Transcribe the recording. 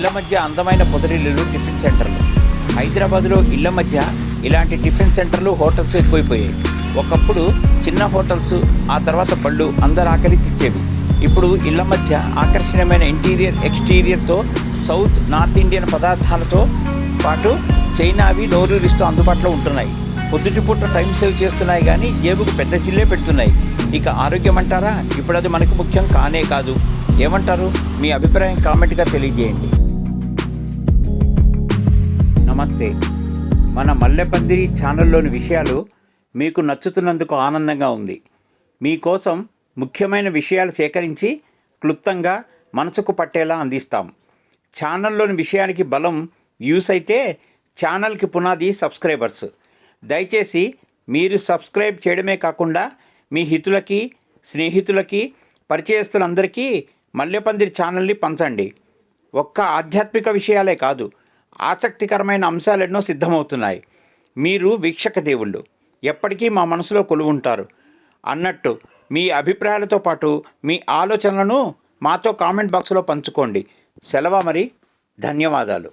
ఇళ్ళ మధ్య అందమైన పొదరిల్లు టిఫిన్ సెంటర్లు. హైదరాబాద్లో ఇళ్ళ మధ్య ఇలాంటి టిఫిన్ సెంటర్లు హోటల్స్ ఎక్కువైపోయాయి. ఒకప్పుడు చిన్న హోటల్స్ ఆ తర్వాత బళ్ళు అందరు ఆకలి తెచ్చేవి. ఇప్పుడు ఇళ్ళ మధ్య ఆకర్షణీయమైన ఇంటీరియర్ ఎక్స్టీరియర్తో సౌత్ నార్త్ ఇండియన్ పదార్థాలతో పాటు చైనావి నోరూరిస్తూ అందుబాటులో ఉంటున్నాయి. పొద్దుటిపూట టైం సేవ్ చేస్తున్నాయి కానీ జేబుకు పెద్ద చిల్లే పెడుతున్నాయి. ఇక ఆరోగ్యం అంటారా? ఇప్పుడు అది మనకు ముఖ్యం కానే కాదు. ఏమంటారు? మీ అభిప్రాయం కామెంట్గా తెలియజేయండి. నమస్తే. మన మల్లెపందిరి ఛానల్లోని విషయాలు మీకు నచ్చుతున్నందుకు ఆనందంగా ఉంది. మీకోసం ముఖ్యమైన విషయాలు సేకరించి క్లుప్తంగా మనసుకు పట్టేలా అందిస్తాం. ఛానల్లోని విషయానికి బలం వ్యూస్ అయితే ఛానల్కి పునాది సబ్స్క్రైబర్స్. దయచేసి మీరు సబ్స్క్రైబ్ చేయడమే కాకుండా మీ హితులకి స్నేహితులకి పరిచయస్తులందరికీ మల్లెపందిరి ఛానల్ని పంచండి. ఒక్క ఆధ్యాత్మిక విషయాలే కాదు ఆసక్తికరమైన అంశాలు ఎన్నో సిద్ధమవుతున్నాయి. మీరు వీక్షక దేవుళ్ళు. ఎప్పటికీ మా మనసులో కొలువుంటారు అన్నట్టు మీ అభిప్రాయాలతో పాటు మీ ఆలోచనలను మాతో కామెంట్ బాక్స్లో పంచుకోండి. సెలవు మరి. ధన్యవాదాలు.